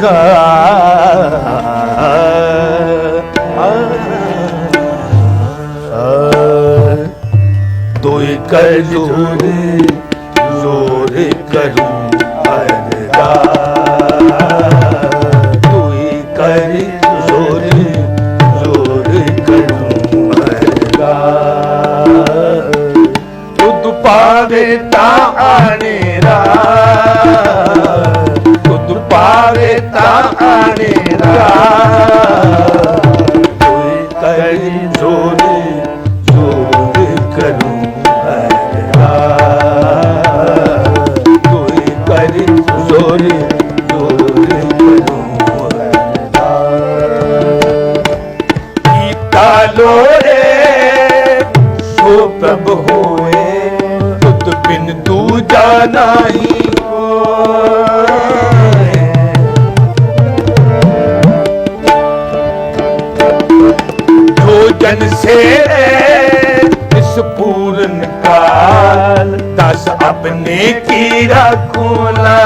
ਲਗਾ ਦੋਇ ਕਰ ਜੋਰੇ ਜੋਰੇ ਕਰੂੰ ਕਰ ਜੋਰੇ ਜੋਰੇ ਕਰੂੰ ਅਰਦਾ अपने की रखूला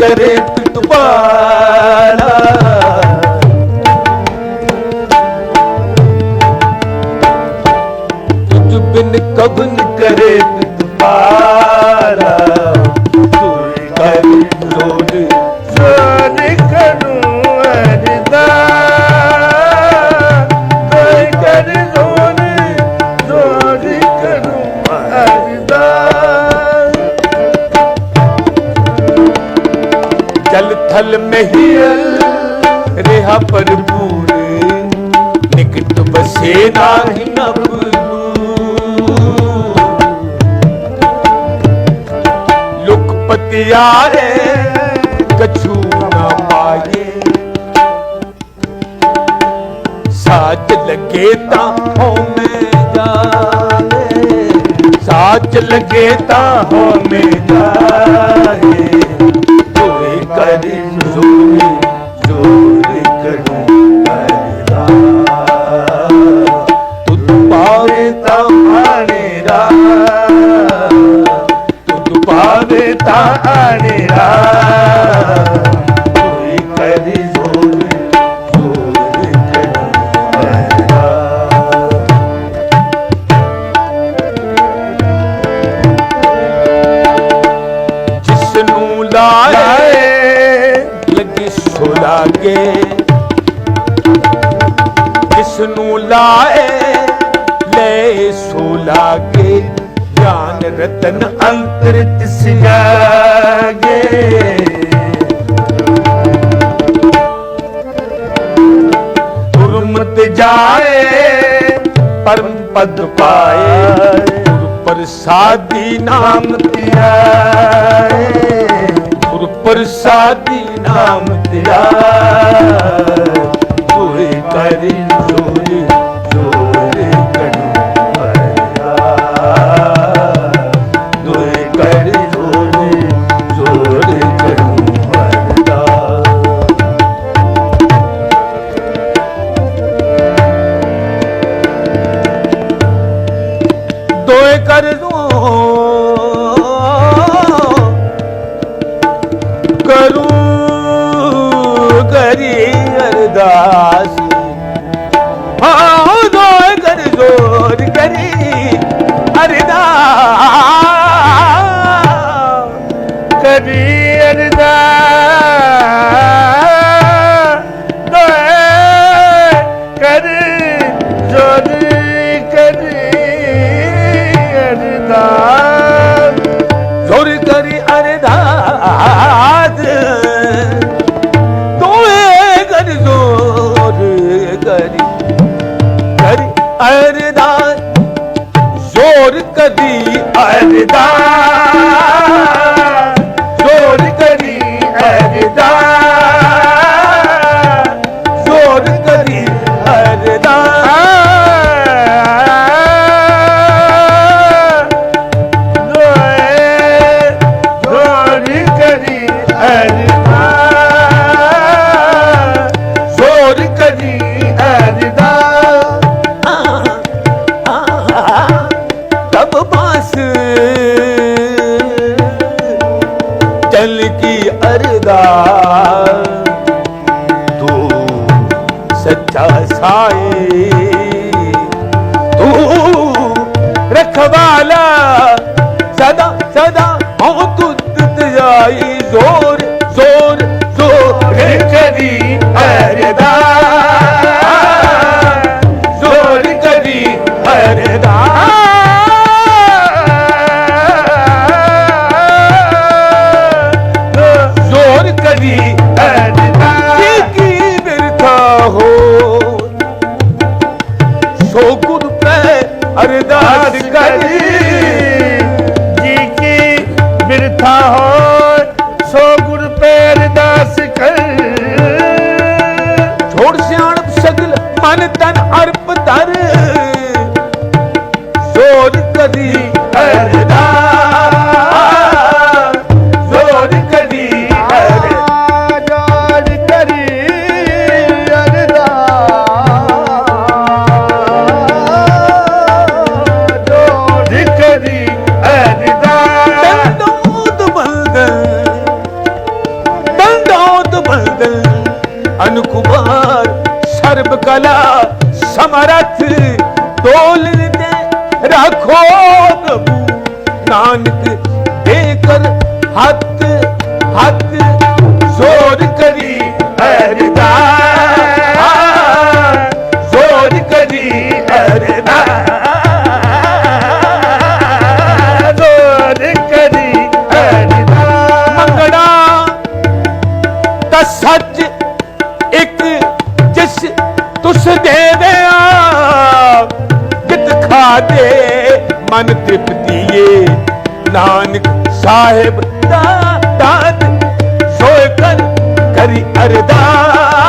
करे ਨਹੀਂ ਰਿਹਾ ਪਰਪੂਰੇ ਨਿਕਟ ਬਸੇ ਨਾਹੀ ਅਬ ਲੁਕ ਪਤਿਆਰੇ ਕਛੂ ਨਾ ਪਾਏ ਸਾਚ ਲਗੇ ਤਾਂ ਹੋ ਮੈਂ ਜਾਏ ਸਾਚ ਲਗੇ ਤਾਂ ਹੋ ਮੈਂ ਜਾਏ ਅਨਿਰਾ ਕੋਈ ਕਦੀ ਸੋਚ ਲਾਏ ਲੱਗੀ ਸੋ ਲਾਗੇ ਕਿਸ ਨੂੰ ਲਾਏ ਲੈ ਸੋ ਲਾਗੇ ਰਤਨ ਅੰਤਰਿਤ ਸਜਾਗੇ ਗੁਰਮਤ ਜਾਏ ਪਰਮ ਪਦ ਪਾਏ ਗੁਰ ਪ੍ਰਸਾਦੀ ਨਾਮ ਧਿਆਏ ਗੁਰ ਪ੍ਰਸਾਦੀ ਨਾਮ ਧਿਆਏ ਕੋਈ ਕਰੀ ਦੀ ਅਰਦਾਸ। dores. ਤਨ ਤਨ ਅਰਪ ਧਰ ਨਾਨਕ ਸਾਹਿਬ ਦਾ ਦਾਤ ਸੋਇ ਕਰ ਕਰੀ ਅਰਦਾਸ।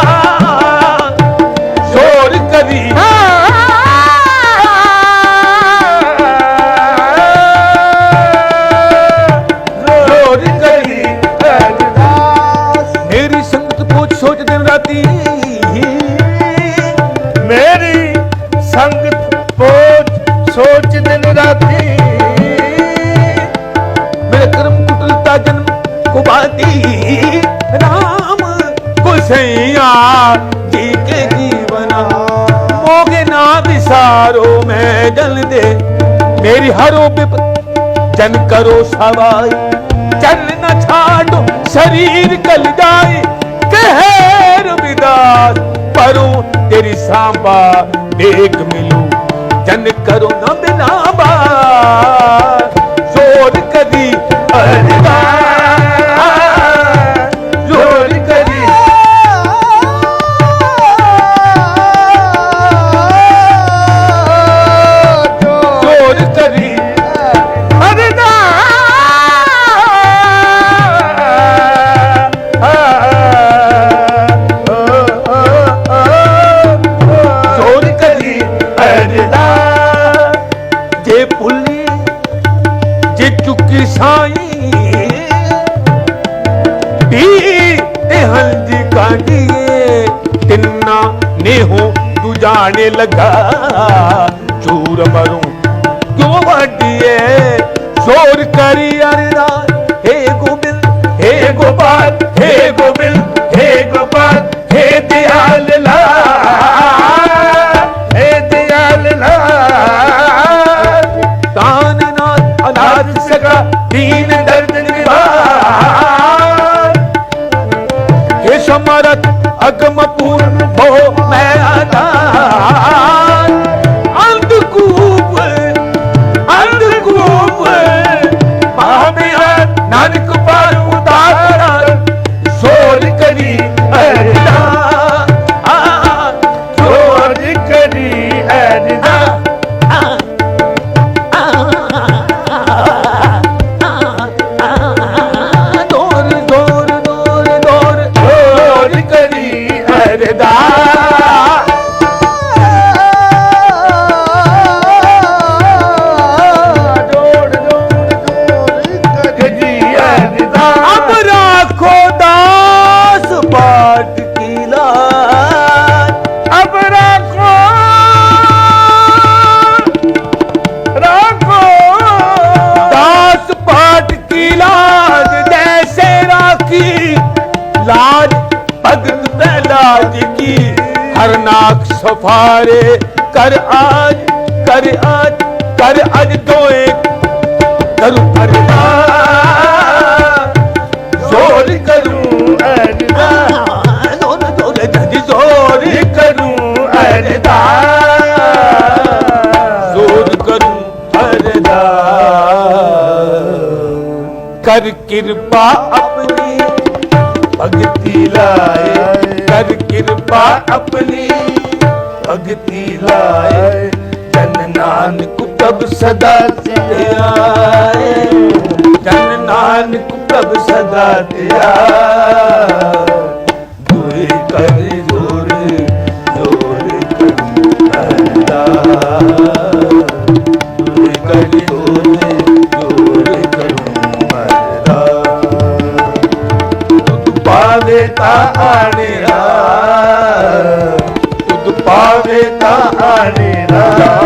હરો વિપત જન કરો સવાય ચલ ન છાડો શરીર કલ જાય કહેર વિદાસ પરો તેરી સાંભા દેખ મિલું જન કરો ન બિના બા ਜਾਣ ਲਗਾ। ਚੂਰ ਮਰੂ। ਕਿਉਂ ਵਟਿਏ ਜ਼ੋਰ ਕਰੀ ਅਰਦਾਸ। हे गोविंद हे गोपाल हे गोविंद ਨਾਕ ਸਫਾਰੇ, ਕਰ ਆਜ ਕਰ ਆਜ, ਕਰ ਅਜ ਦੋਏ। ਕਰੂ ਅਰਦਾਸ ਜ਼ੋਰ ਕਰੂ ਅਰਦਾਸ ਜ਼ੋਰ ਜ਼ੋਰ ਜਦੀ ਜ਼ੋਰ ਕਰੂ ਅਰਦਾਸ ਜ਼ੋਰ ਕਰੂ ਅਰਦਾਸ ਕਰ ਕਿਰਪਾ ਆਪਣੀ, ਭਗਤੀ ਲਾਏ। ਕਰ ਕਿਰਪਾ ਆਪਣੀ। ਭਗਤੀ ਲਾਏ ਜਨ ਨਾਨਕ ਪ੍ਰਭ ਸਦਾ ਧਿਆਏ ਜਨ ਨਾਨਕ ਪ੍ਰਭ ਸਦਾ ਧਿਆਏ Hare Rama